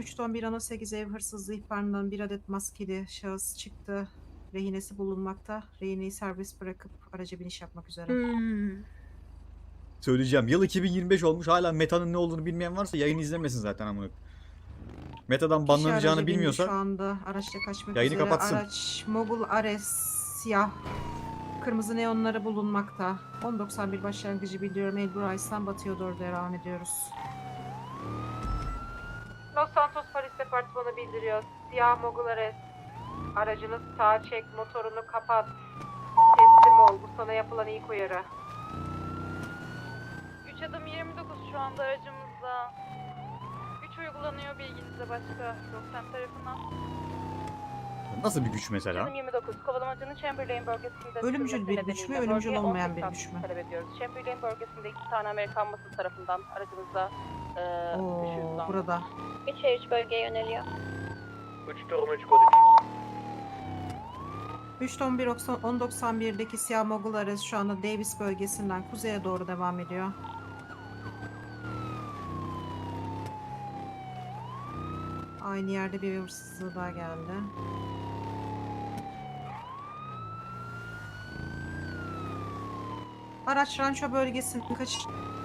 3 ton 1 ana 8 ev hırsızlığı ihbarından bir adet maskeli şahıs çıktı. Rehinesi bulunmakta. Rehineyi serbest bırakıp araca biniş yapmak üzere. Hmm. Söyleyeceğim. Yıl 2025 olmuş. Hala metanın ne olduğunu bilmeyen varsa yayını izlemesin zaten amına. Metadan banlanacağını bilmiyorsa Şu anda araçla kaçmak Yayını üzere. kapatsın. Araç Mogul Ares siyah. Kırmızı neonları bulunmakta. 1091 başlangıcı bildiriyorum. Elbur Ice'dan batıya doğru devam ediyoruz. Los Santos Polis Departmanı bildiriyor. Siyah Mogul Ares. Aracını sağa çek, motorunu kapat. Teslim ol. Bu sana yapılan ilk uyarı. 3 adım 29 şu anda aracımızda. 3 uygulanıyor bilginize başka Roxanne tarafından. nasıl bir güç mesela? Adım 29. Kovalamacının Chamberlain bölgesinde Ölümcül bir güç mü, ölümcül olmayan 18 bir güç mü? Talep ediyoruz. Chamberlain bölgesinde iki tane Amerikan basın tarafından aracımızda e, Oo, düşürüldü. burada. 3 3 bölgeye yöneliyor. 3 durum 3 kod 3 ton 1 1091'deki siyah Mogul Ares şu anda Davis bölgesinden kuzeye doğru devam ediyor. Aynı yerde bir hırsızlığı daha geldi. Araç ranço bölgesini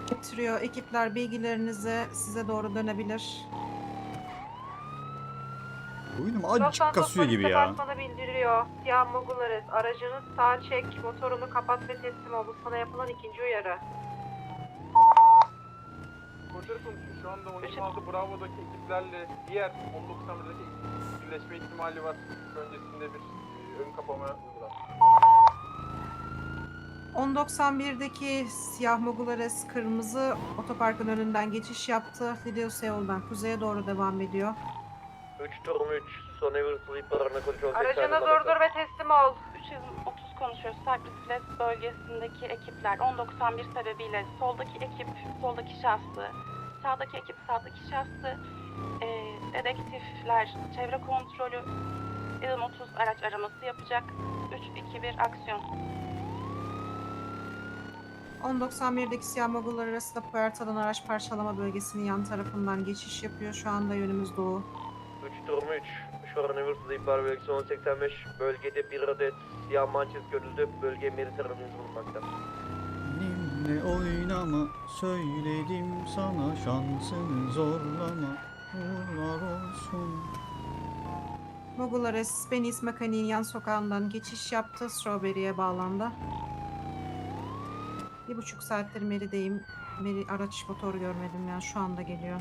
kaçırıyor. Ekipler bilgilerinizi size doğru dönebilir. Oyunum acık kasıyor gibi ya. Departmanı bildiriyor. Siyah Mogul Ares, aracını sağa çek, motorunu kapat ve teslim ol. Bu sana yapılan ikinci uyarı. Konuşuyor. Şu anda 16 Bravo'daki ekiplerle diğer 19 Tamir'deki birleşme ihtimali var. Öncesinde bir e, ön kapama uygular. 1091'deki siyah Mogul Ares kırmızı otoparkın önünden geçiş yaptı. Lidl Seul'dan kuzeye doğru devam ediyor. 3 durum 3 son ever sleeper'ına kontrol Aracını durdur ve teslim ol. 330 konuşuyoruz. Cypress Flats bölgesindeki ekipler 1091 sebebiyle soldaki ekip soldaki şahsı, sağdaki ekip sağdaki şahsı, e, dedektifler çevre kontrolü, Edim 30 araç araması yapacak. 3 2 1 aksiyon. 1091'deki siyah Mogul Ares da Puerto'dan araç parçalama bölgesinin yan tarafından geçiş yapıyor. Şu anda yönümüz doğu. 3 durum 3 şu an ever sleeper bölgesi 1085 bölgede bir adet siyah mançez görüldü bölge meri tarafımız bulunmakta. Benimle oynama söyledim sana şansını zorlama uğurlar olsun. Mogul Ares, Benis Mekaniğin yan sokağından geçiş yaptı. Strawberry'e bağlandı. Bir buçuk saattir Mary'deyim. Mary araç motor görmedim ya. Şu anda geliyor.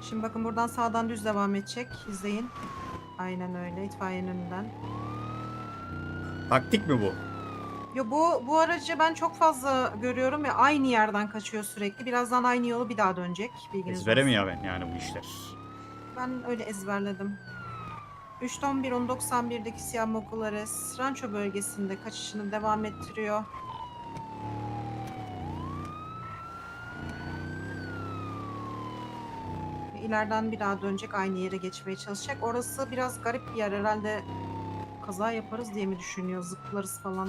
Şimdi bakın buradan sağdan düz devam edecek. İzleyin. Aynen öyle. İtfaiyenin önünden. Taktik mi bu? Yo bu bu aracı ben çok fazla görüyorum ya aynı yerden kaçıyor sürekli. Birazdan aynı yolu bir daha dönecek. Bilginiz Ezbere mi olsun. ya ben yani bu işler? Ben öyle ezberledim. 3 ton 1 1091'deki siyah Mogulares Rancho bölgesinde kaçışını devam ettiriyor. İleriden bir daha dönecek aynı yere geçmeye çalışacak. Orası biraz garip bir yer herhalde kaza yaparız diye mi düşünüyor zıplarız falan.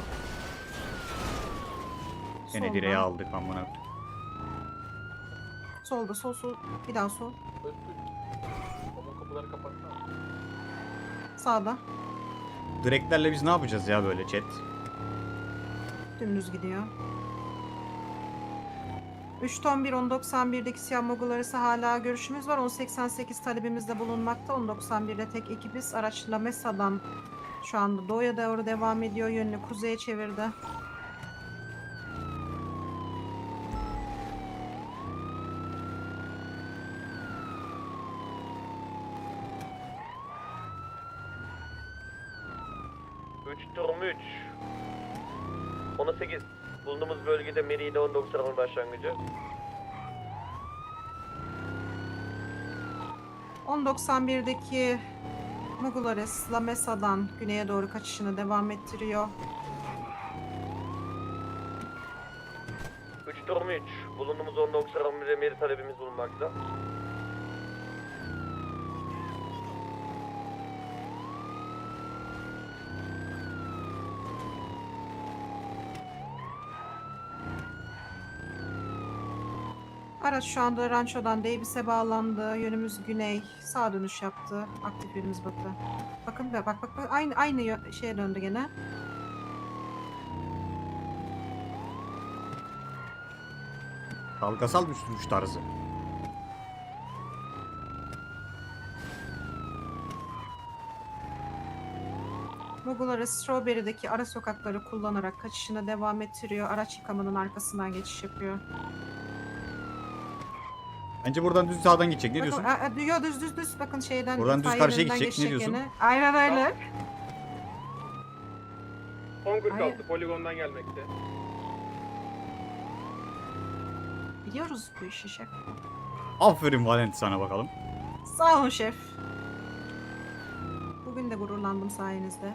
Gene direğe aldık amına. Solda sol sol bir daha sol sağda Direklerle biz ne yapacağız ya böyle chat? Dümdüz gidiyor. 3 ton 1 1091'deki siyah mogul arası hala görüşümüz var. 1088 talebimizde bulunmakta. 1091'de tek ekibiz. Araç La Mesa'dan şu anda doğuya doğru devam ediyor. Yönünü kuzeye çevirdi. Üç durum 3 18 bulunduğumuz bölgede Meri ile 19 tarafın başlangıcı. 1091'deki Mogulares La Mesa'dan güneye doğru kaçışını devam ettiriyor. 3 durum 3 bulunduğumuz 19 tarafın Meri talebimiz bulunmakta. Araç şu anda Rancho'dan Davis'e bağlandı. Yönümüz güney. Sağ dönüş yaptı. Aktif yönümüz batı. Bakın bak bak bak aynı aynı şeye döndü gene. Dalgasal bir sürüş tarzı. Mugulara Strawberry'deki ara sokakları kullanarak kaçışına devam ettiriyor. Araç yıkamanın arkasından geçiş yapıyor. Bence buradan düz sağdan gidecek. Ne Bakın, diyorsun? a- a- yo, düz düz düz bakın şeyden. Buradan düz itfaiye karşıya yönünden gidecek, ne diyorsun? gene. Aynen öyle. 10.46 poligondan gelmekte. Biliyoruz bu işi şef. Aferin Valent sana bakalım. Sağ olun şef. Bugün de gururlandım sayenizde.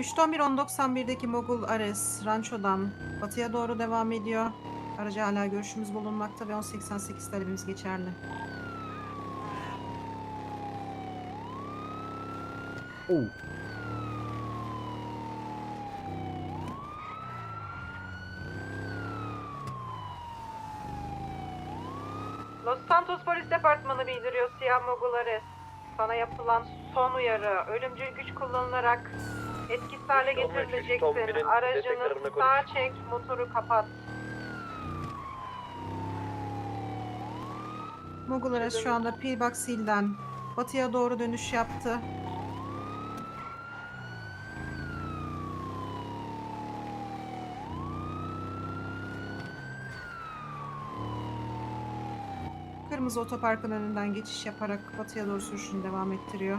3.11.10.91'deki Mogul Ares Rancho'dan batıya doğru devam ediyor. Aracı hala görüşümüz bulunmakta ve 10.88 talebimiz geçerli. Oo. Los Santos Polis Departmanı bildiriyor Siyah Mogul Ares. Sana yapılan son uyarı. Ölümcül güç kullanılarak etkisiz hale birin Aracını sağa çek, motoru kapat. Mogul şu anda Pillbox Hill'den batıya doğru dönüş yaptı. Kırmızı otoparkın önünden geçiş yaparak batıya doğru sürüşünü devam ettiriyor.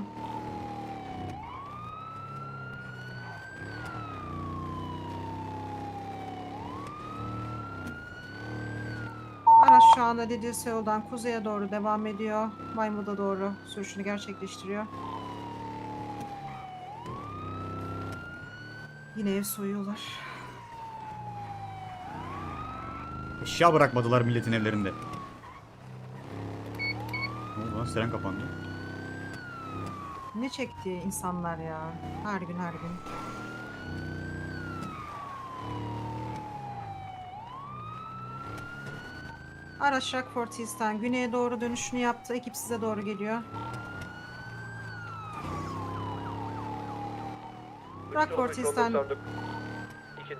Araç şu anda Lidl yoldan kuzeye doğru devam ediyor. Maymun'a doğru sürüşünü gerçekleştiriyor. Yine ev soyuyorlar. Eşya bırakmadılar milletin evlerinde. Ne oldu lan? Siren kapandı. Ne çekti insanlar ya. Her gün her gün. Araç Rockford Hills'ten güneye doğru dönüşünü yaptı. Ekip size doğru geliyor. Rockford Hills'ten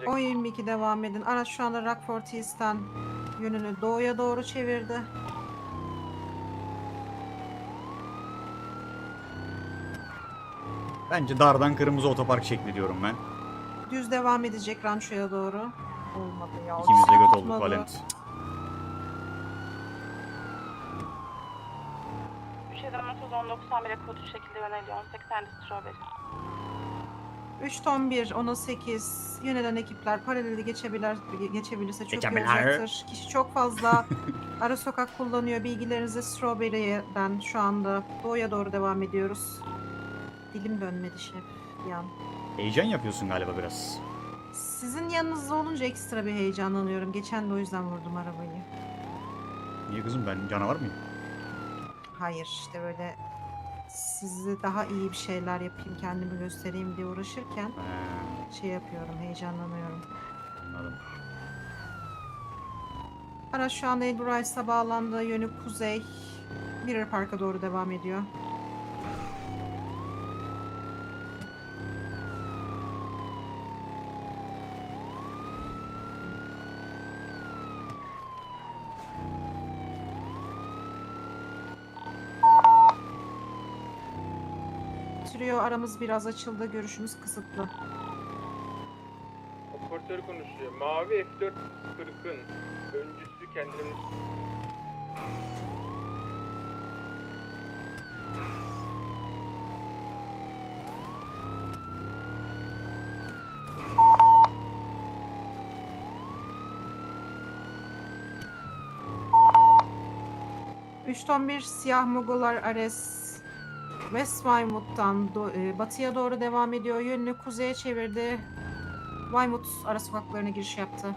10.22 devam edin. Araç şu anda Rockford Hills'ten yönünü doğuya doğru çevirdi. Bence dardan kırmızı otopark şekli diyorum ben. Düz devam edecek rançoya doğru. Olmadı ya. İkimiz de göt olduk. Valent. 3730 1091'e kod şu şekilde yöneliyor. 1080 Strawberry. 3 ton 1, 10'a 8. Yönelen ekipler paraleli geçebilir, geçebilirse çok iyi Geçebilir. olacaktır. Kişi çok fazla ara sokak kullanıyor. Bilgilerinizi Strawberry'den şu anda doğuya doğru devam ediyoruz. Dilim dönmedi şef bir an. Heyecan yapıyorsun galiba biraz. Sizin yanınızda olunca ekstra bir heyecanlanıyorum. Geçen de o yüzden vurdum arabayı. Niye kızım ben canavar mıyım? Hayır işte böyle size daha iyi bir şeyler yapayım, kendimi göstereyim diye uğraşırken şey yapıyorum, heyecanlanıyorum. anladım. Araç şu anda Elbur Rice'a bağlandı. Yönü kuzey. Mirror Park'a doğru devam ediyor. Trio aramız biraz açıldı. Görüşümüz kısıtlı. Operatör konuşuyor. Mavi F440'ın öncüsü kendini Üç ton bir siyah Mogolar Ares West Weymouth'tan do- e, batıya doğru devam ediyor. Yönünü kuzeye çevirdi. Weymouth ara sokaklarına giriş yaptı.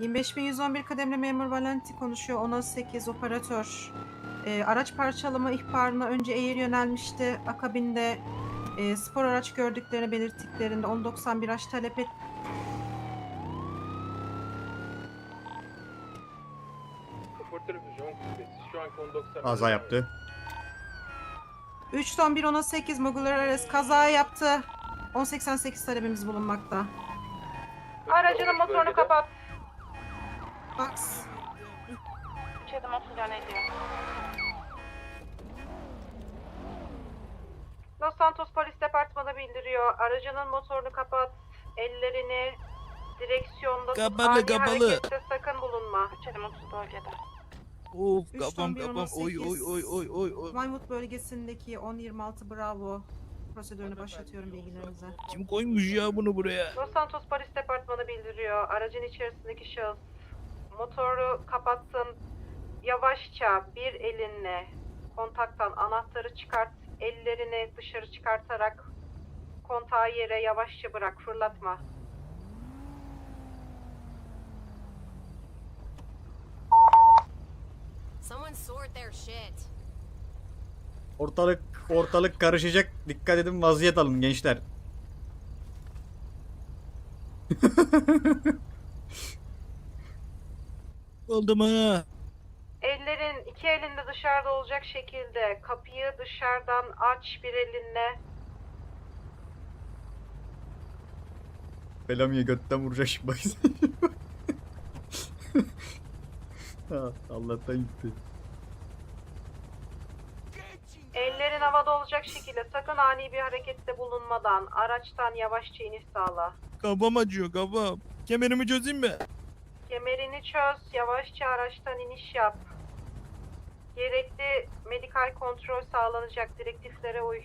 25111 kademli memur Valenti konuşuyor. 10'a 8 operatör. E, araç parçalama ihbarına önce Air yönelmişti. Akabinde e, spor araç gördüklerini belirttiklerinde 1091 araç talep et. Kaza yaptı. 3 ton 118 Mogular Ares kaza yaptı. 1088 talebimiz bulunmakta. Aracının motorunu kapat. Box. 3 adım 30 yöneliyor. Los Santos Polis Departmanı bildiriyor. Aracının motorunu kapat. Ellerini direksiyonda tut. Kapalı, Ani kapalı. harekette sakın bulunma. 3 adım 30 bölgede. Of Üç kafam on oy oy oy oy oy oy. Maymut bölgesindeki 1026 Bravo prosedürünü başlatıyorum bilgilerinize. Kim koymuş ya bunu buraya? Los Santos Polis Departmanı bildiriyor. Aracın içerisindeki şahıs motoru kapattın. Yavaşça bir elinle kontaktan anahtarı çıkart. Ellerini dışarı çıkartarak kontağı yere yavaşça bırak. Fırlatma. Ortalık ortalık karışacak. Dikkat edin vaziyet alın gençler. Oldu ha. Ellerin iki elinde dışarıda olacak şekilde kapıyı dışarıdan aç bir elinle. Belamiye götten vuracak şimdi bak. Ha, Allah'tan gitti. Ellerin havada olacak şekilde sakın ani bir harekette bulunmadan araçtan yavaşça iniş sağla. Kafam acıyor kafam. Kemerimi çözeyim mi? Kemerini çöz, yavaşça araçtan iniş yap. Gerekli medikal kontrol sağlanacak direktiflere uy.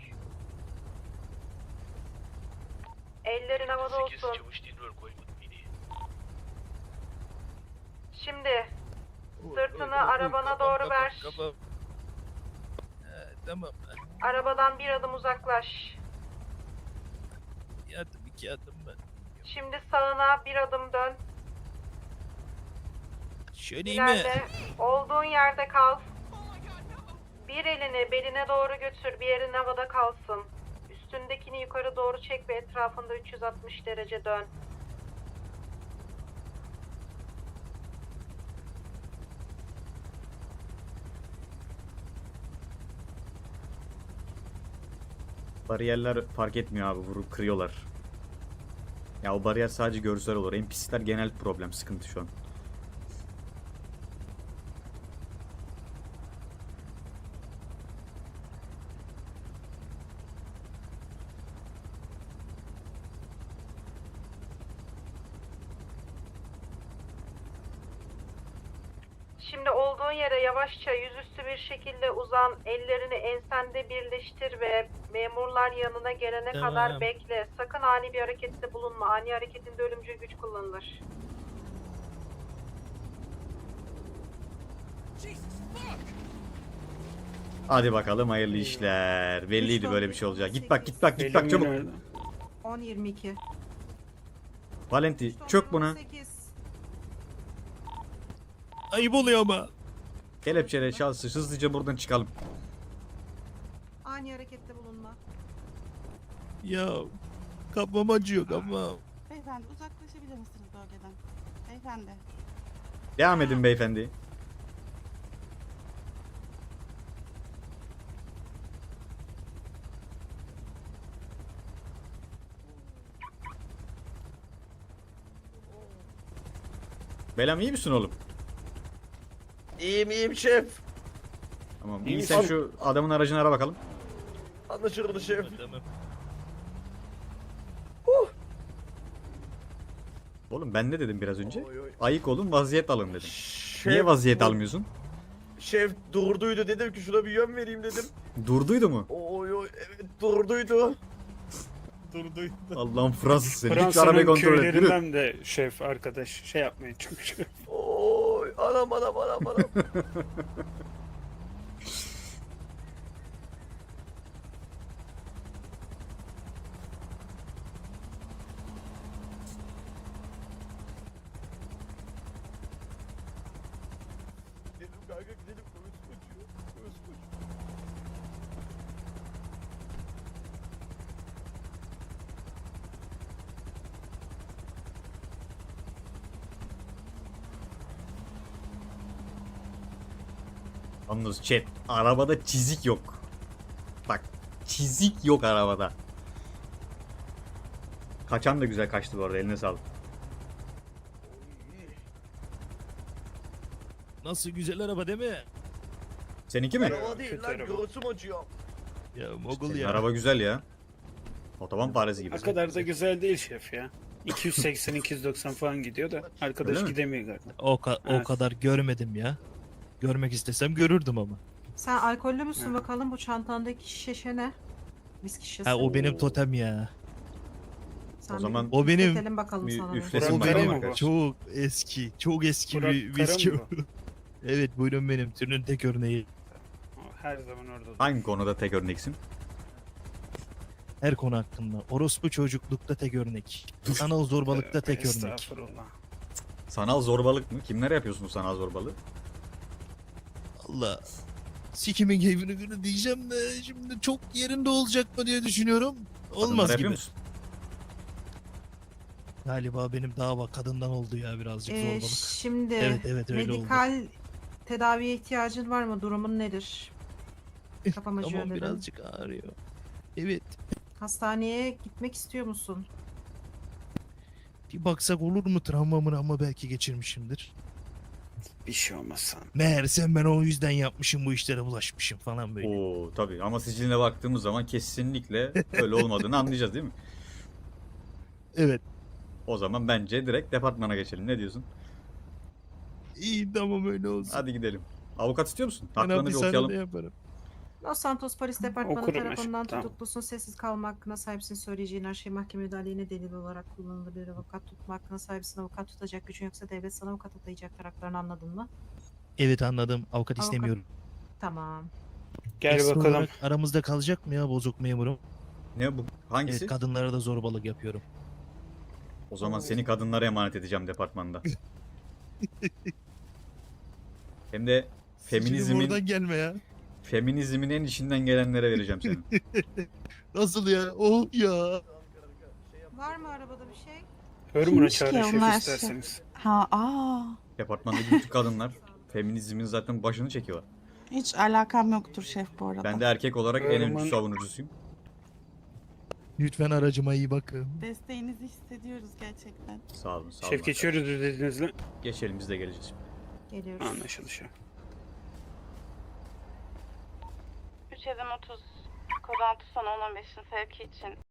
Ellerin havada olsun. Şimdi Sırtını oy, oy, oy, arabana doğru ver. Tamam. arabadan bir adım uzaklaş. Bir adım iki adım ben. Şimdi sağına bir adım dön. Şöyle mi? Olduğun yerde kal. Bir elini beline doğru götür. Bir elin havada kalsın. Üstündekini yukarı doğru çek ve etrafında 360 derece dön. Bariyerler fark etmiyor abi vurup kırıyorlar. Ya o bariyer sadece görsel olur. NPC'ler genel problem, sıkıntı şu an. Şimdi olduğun yere yavaşça yüzüstü bir şekilde uzan. Ellerini ensende birleştir ve memurlar yanına gelene Tamam. kadar bekle. Sakın ani bir harekette bulunma. Ani hareketinde ölümcül güç kullanılır. Hadi bakalım hayırlı işler. Belliydi böyle bir şey olacak. Git bak git bak git bak çabuk. 10-22. Valenti çök buna. Ayıp oluyor ama. Kelepçeyle çalsın hızlıca buradan çıkalım. Ani harekette bulunma. Ya kafam acıyor kafam. Beyefendi uzaklaşabilir misiniz bölgeden? Beyefendi. Devam edin beyefendi. Belam iyi misin oğlum? İyiyim iyiyim şef. Tamam. İyi İyi sen misin? şu adamın aracını ara bakalım. Anlaşıldı şef. Tamam. Oğlum ben ne dedim biraz önce? Oy, oy. Ayık olun vaziyet alın dedim. Şef, Niye vaziyet bu- almıyorsun? Şef durduydu dedim ki şuna bir yön vereyim dedim. Durduydu mu? Oy oy evet durduydu. Durduydu. Allah'ım Fransız seni. Fransa'nın arabayı kontrol et. Yürü. köylerinden de şef arkadaş şey yapmayın çünkü. Oy anam anam anam anam. Yalnız chat arabada çizik yok. Bak çizik yok arabada. Kaçan da güzel kaçtı bu arada eline sağlık. Nasıl güzel araba değil mi? Seninki mi? Araba değil lan göğsüm acıyor. Ya mogul Senin ya. araba güzel ya. Otoban faresi gibi. O kadar da güzel değil şef ya. 280-290 falan gidiyor da arkadaş Öyle mi? gidemiyor galiba. O, ka- o Evet. kadar görmedim ya. Görmek istesem görürdüm ama. Sen alkollü müsün bakalım bu çantandaki şişe ne? Viski şişesi. Ha o benim totem ya. Sen O zaman- O benim- üfletelim bakalım Bir sana. bir. üflesin O benim bu? çok eski, çok eski Burak bir Kara viski. mı evet buyurun benim türünün tek örneği. Her zaman orada. Hangi konuda tek örneksin? Her konu hakkında. Orospu çocuklukta tek örnek. Sanal zorbalıkta tek örnek. Estağfurullah. Sanal zorbalık mı? Kimlere yapıyorsun sanal zorbalığı? Allah. Sikimin keyfini günü diyeceğim de şimdi çok yerinde olacak mı diye düşünüyorum. Olmaz yapıyor gibi. musun? Galiba benim dava kadından oldu ya birazcık Ee, zorbalık. şimdi Evet evet öyle oldu. medikal tedaviye ihtiyacın var mı? Durumun nedir? Kafam acıyor Tamam birazcık ağrıyor. Evet. Hastaneye gitmek istiyor musun? Bir baksak olur mu travmamın ama belki geçirmişimdir. Bir şey olmaz sana. Meğersem ben o yüzden yapmışım bu işlere bulaşmışım falan böyle. Oo tabii ama siciline baktığımız zaman kesinlikle öyle olmadığını anlayacağız değil mi? Evet. O zaman bence direkt departmana geçelim. Ne diyorsun? İyi tamam öyle olsun. Hadi gidelim. Avukat istiyor musun? ben Haklarını bir okuyalım. hapishanede yaparım. Los Santos Polis Departmanı Okurum tarafından tamam. tutuklusun. Sessiz kalma hakkına sahipsin. Söyleyeceğin her şey mahkemede aleyhine delil olarak kullanılır. Bir avukat tutma hakkına sahipsin. Avukat tutacak gücün yoksa devlet sana avukat atayacak taraklarını anladın mı? Evet anladım. Avukat Avukat. istemiyorum. Tamam. Gel Ekstra bakalım. aramızda kalacak mı ya bozuk memurum? Ne bu? Hangisi? Evet kadınlara da zorbalık yapıyorum. O zaman seni kadınlara emanet edeceğim departmanda. Hem de Şimdi feminizmin oradan gelme ya. Feminizmin en içinden gelenlere vereceğim seni. Nasıl ya? Oh ya. Var mı arabada bir şey? Kimmiş ki çağırın şef onlar? isterseniz. Ha aa. Departmandaki bütün kadınlar feminizmin zaten başını çekiyorlar. Hiç alakam yoktur şef bu arada. Ben de erkek olarak en önemli Erman- savunucusuyum. Lütfen aracıma iyi bakın. Desteğinizi hissediyoruz gerçekten. Sağ olun, sağ olun. Şef geçiyoruz dediniz mi? Geçelim biz de geleceğiz. Geliyoruz. Anlaşıldı şef. 3 30 kod 6 son 10 15'in sevki için